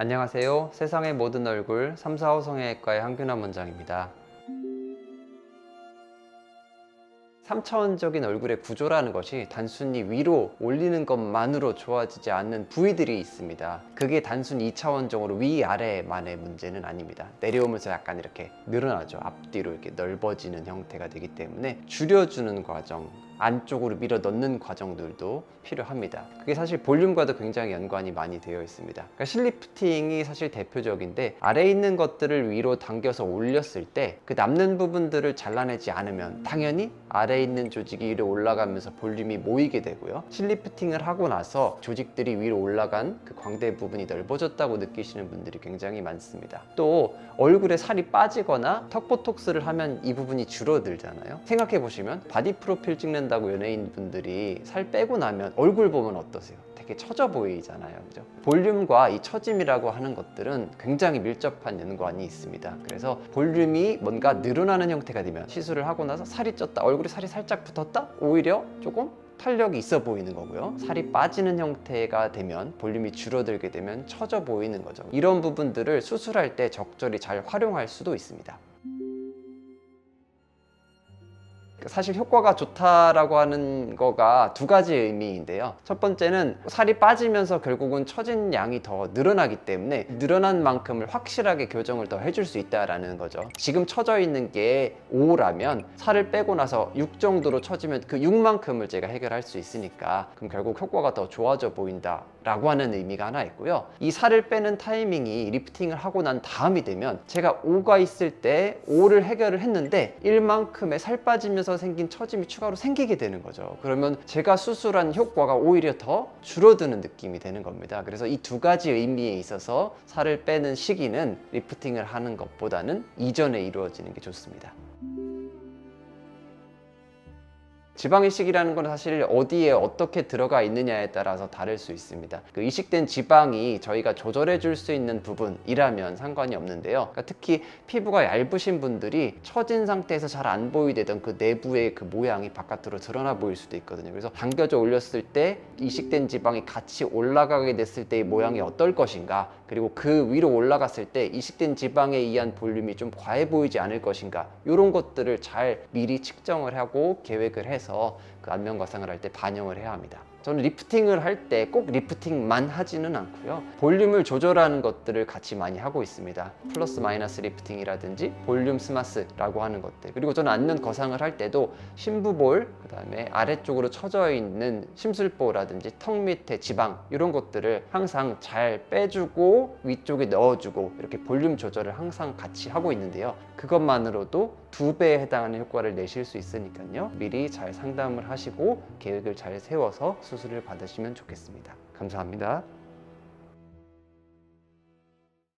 안녕하세요. 세상의 모든 얼굴 3, 4호 성형외과의 한균환 원장입니다. 3차원적인 얼굴의 구조라는 것이 단순히 위로 올리는 것만으로 좋아지지 않는 부위들이 있습니다. 그게 단순히 2차원적으로 위아래만의 문제는 아닙니다. 내려오면서 약간 이렇게 늘어나죠. 앞뒤로 이렇게 넓어지는 형태가 되기 때문에 줄여주는 과정, 안쪽으로 밀어 넣는 과정들도 필요합니다. 그게 사실 볼륨과도 굉장히 연관이 많이 되어 있습니다. 그러니까 실리프팅이 사실 대표적인데 아래에 있는 것들을 위로 당겨서 올렸을 때 그 남는 부분들을 잘라내지 않으면 당연히 아래에 있는 조직이 위로 올라가면서 볼륨이 모이게 되고요. 실리프팅을 하고 나서 조직들이 위로 올라간 그 광대 부분이 넓어졌다고 느끼시는 분들이 굉장히 많습니다. 또 얼굴에 살이 빠지거나 턱 보톡스를 하면 이 부분이 줄어들잖아요. 생각해 보시면 바디 프로필 찍는 다고 연예인 분들이 살 빼고 나면 얼굴 보면 어떠세요? 되게 처져 보이잖아요. 그죠? 볼륨과 이 처짐이라고 하는 것들은 굉장히 밀접한 연관이 있습니다. 그래서 볼륨이 뭔가 늘어나는 형태가 되면 시술을 하고 나서 살이 쪘다, 얼굴에 살이 살짝 붙었다? 오히려 조금 탄력이 있어 보이는 거고요. 살이 빠지는 형태가 되면 볼륨이 줄어들게 되면 처져 보이는 거죠. 이런 부분들을 수술할 때 적절히 잘 활용할 수도 있습니다. 사실 효과가 좋다라고 하는 거가 두 가지 의미인데요. 첫 번째는 살이 빠지면서 결국은 처진 양이 더 늘어나기 때문에 늘어난 만큼을 확실하게 교정을 더 해줄 수 있다라는 거죠. 지금 처져 있는 게 5라면 살을 빼고 나서 6 정도로 처지면 그 6만큼을 제가 해결할 수 있으니까 그럼 결국 효과가 더 좋아져 보인다. 라고 하는 의미가 하나 있고요. 이 살을 빼는 타이밍이 리프팅을 하고 난 다음이 되면 제가 5가 있을 때 5를 해결을 했는데 1만큼의 살 빠지면서 생긴 처짐이 추가로 생기게 되는 거죠. 그러면 제가 수술한 효과가 오히려 더 줄어드는 느낌이 되는 겁니다. 그래서 이 두 가지 의미에 있어서 살을 빼는 시기는 리프팅을 하는 것보다는 이전에 이루어지는 게 좋습니다. 지방 이식이라는 건 사실 어디에 어떻게 들어가 있느냐에 따라서 다를 수 있습니다. 그 이식된 지방이 저희가 조절해 줄 수 있는 부분이라면 상관이 없는데요. 그러니까 특히 피부가 얇으신 분들이 처진 상태에서 잘 안 보이되던 그 내부의 그 모양이 바깥으로 드러나 보일 수도 있거든요. 그래서 당겨져 올렸을 때 이식된 지방이 같이 올라가게 됐을 때의 모양이 어떨 것인가, 그리고 그 위로 올라갔을 때 이식된 지방에 의한 볼륨이 좀 과해 보이지 않을 것인가, 이런 것들을 잘 미리 측정을 하고 계획을 해서 그 안면 과상을 할 때 반영을 해야 합니다. 저는 리프팅을 할 때 꼭 리프팅만 하지는 않고요. 볼륨을 조절하는 것들을 같이 많이 하고 있습니다. 플러스 마이너스 리프팅이라든지 볼륨 스마스라고 하는 것들. 그리고 저는 안면 거상을 할 때도 심부볼, 그다음에 아래쪽으로 처져 있는 심술보라든지 턱 밑에 지방 이런 것들을 항상 잘 빼주고 위쪽에 넣어주고 이렇게 볼륨 조절을 항상 같이 하고 있는데요. 그것만으로도 두 배에 해당하는 효과를 내실 수 있으니까요. 미리 잘 상담을 하시고 계획을 잘 세워서 수술을 받으시면 좋겠습니다. 감사합니다.